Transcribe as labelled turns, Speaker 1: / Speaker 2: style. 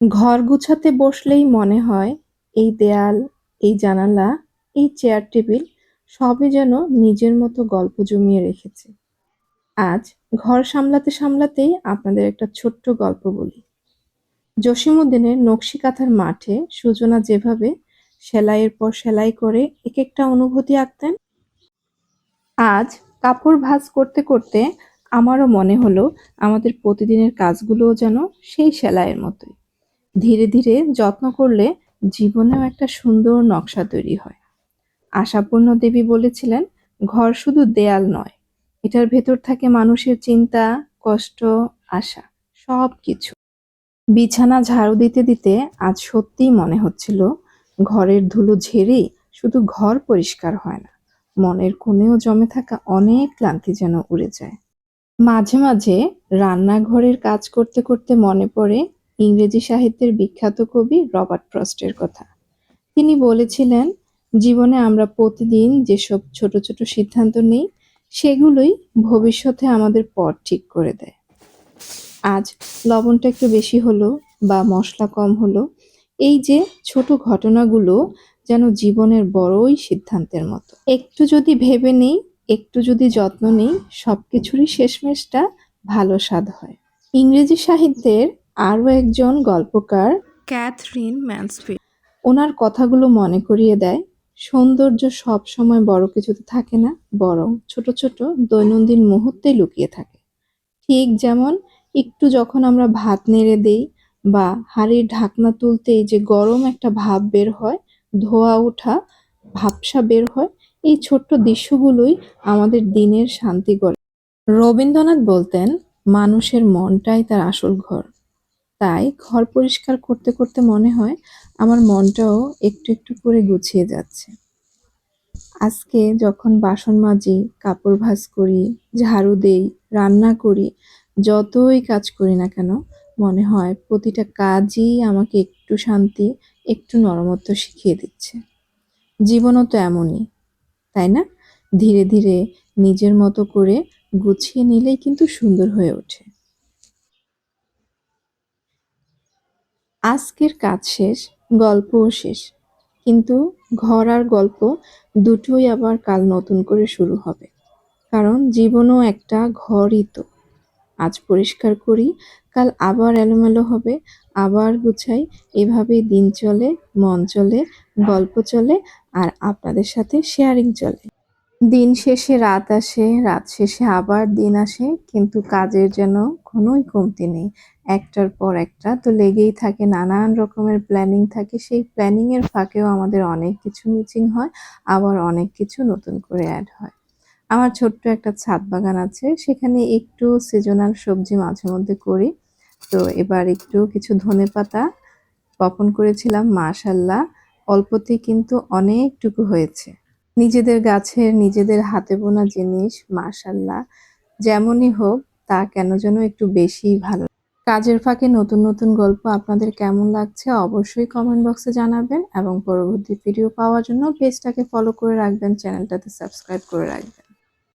Speaker 1: ঘর গুছাতে বসলেই মনে হয় এই দেয়াল, এই জানালা, এই চেয়ার টেবিল সবই যেন নিজের মতো গল্প জমিয়ে রেখেছে। আজ ঘর সামলাতে সামলাতেই আপনাদের একটা ছোট্ট গল্প বলি। জসীমউদ্দিনের নকশি কাঁথার মাঠে সুজনা যেভাবে সেলাইয়ের পর সেলাই করে এক একটা অনুভূতি আঁকতেন আজ কাপড় ভাজ করতে করতে আমারও মনে হলো আমাদের প্রতিদিনের কাজগুলোও যেন সেই সেলাইয়ের মতোই ধীরে ধীরে যত্ন করলে জীবনেও একটা সুন্দর নকশা তৈরি হয়। আশাপূর্ণ দেবী বলেছিলেন, ঘর শুধু দেয়াল নয়, এটার ভেতর থাকে মানুষের চিন্তা, কষ্ট, আশা সব কিছু বিছানা ঝাড়ু দিতে দিতে আজ সত্যিই মনে হচ্ছিল, ঘরের ধুলো ঝেড়েই শুধু ঘর পরিষ্কার হয় না, মনের কোণেও জমে থাকা অনেক ক্লান্তি যেন উড়ে যায়। মাঝে মাঝে রান্নাঘরের কাজ করতে করতে মনে পড়ে ইংরেজি সাহিত্যের বিখ্যাত কবি রবার্ট ফ্রস্টের কথা। তিনি বলেছিলেন, জীবনে আমরা প্রতিদিন যেসব ছোট ছোট সিদ্ধান্ত নেই, সেগুলোই ভবিষ্যতে আমাদের পথ ঠিক করে দেয়। আজ লবণটা একটু বেশি হলো বা মশলা কম হলো, এই যে ছোট ঘটনাগুলো যেন জীবনের বড়ই সিদ্ধান্তের মতো। একটু যদি ভেবে নেই, একটু যদি যত্ন নেই সব কিছুরই শেষমেশটা ভালো স্বাদ হয়। ইংরেজি সাহিত্যের আরও একজন গল্পকার ক্যাথরিন ম্যানসফিল্ড। ওনার কথাগুলো মনে করিয়ে দেয় সৌন্দর্য সব সময় বড় কিছুতে থাকে না বরং ছোট ছোট দৈনন্দিন মুহূর্তেই লুকিয়ে থাকে। ঠিক যেমন একটু যখন আমরা ভাত নেড়ে দেই বা হাড়ির ঢাকনা তুলতেই যে গরম একটা ভাব বের হয় ধোয়া ওঠা ভাবসা বের হয় এই ছোট্ট দৃশ্যগুলোই আমাদের দিনের শান্তি গড়ে রবীন্দ্রনাথ বলতেন মানুষের মনটাই তার আসল ঘর। তাই ঘর পরিষ্কার করতে করতে মনে হয় আমার মনটাও একটু একটু করে গুছিয়ে যাচ্ছে। আজকে যখন বাসন মাজি, কাপড় ভাঁজ করি, ঝাড়ু দেই, রান্না করি, যতই কাজ করি না কেন, মনে হয় প্রতিটা কাজই আমাকে একটু শান্তি, একটু নরমত্ব শিখিয়ে দিচ্ছে। জীবনও তো এমনই, তাই না? ধীরে ধীরে নিজের মতো করে গুছিয়ে নিলেই কিন্তু সুন্দর হয়ে ওঠে। আজকের কাজ শেষ, গল্পও শেষ। কিন্তু ঘর আর গল্প দুটোই আবার কাল নতুন করে শুরু হবে। কারণ জীবনও একটা ঘরই তো। আজ পরিষ্কার করি, কাল আবার এলোমেলো হবে, আবার গুছাই, এভাবে দিন চলে, মন চলে, গল্প চলে, আর আপনাদের সাথে শেয়ারিং চলে। দিন শেষে রাত আসে, রাত শেষে আবার দিন আসে, কিন্তু কাজের যেন কোনোই কমতি নেই। একটার পর একটা তো লেগেই থাকে, নানান রকমের প্ল্যানিং থাকে। সেই প্ল্যানিংয়ের ফাঁকেও আমাদের অনেক কিছু মিচিং হয়, আবার অনেক কিছু নতুন করে অ্যাড হয়। আমার ছোট্ট একটা ছাদ বাগান আছে, সেখানে একটু সিজনাল সবজি মাঝে মধ্যে করি। তো এবার একটু কিছু ধনে পাতা বপন করেছিলাম, মাশাল্লাহ। অল্পতেই কিন্তু অনেকটুকু হয়েছে। নিজেদের গাছের নিজেদের হাতে বোনা জিনিস, মাশাল্লাহ, যেমনই হোক, তা কেন যেন একটু বেশিই ভালো কাজের ফাঁকে নতুন নতুন গল্প আপনাদের কেমন লাগছে অবশ্যই কমেন্ট বক্সে জানাবেন এবং পরবর্তী ভিডিও পাওয়ার জন্য পেজটাকে ফলো করে রাখবেন চ্যানেলটাতে সাবস্ক্রাইব করে রাখবেন।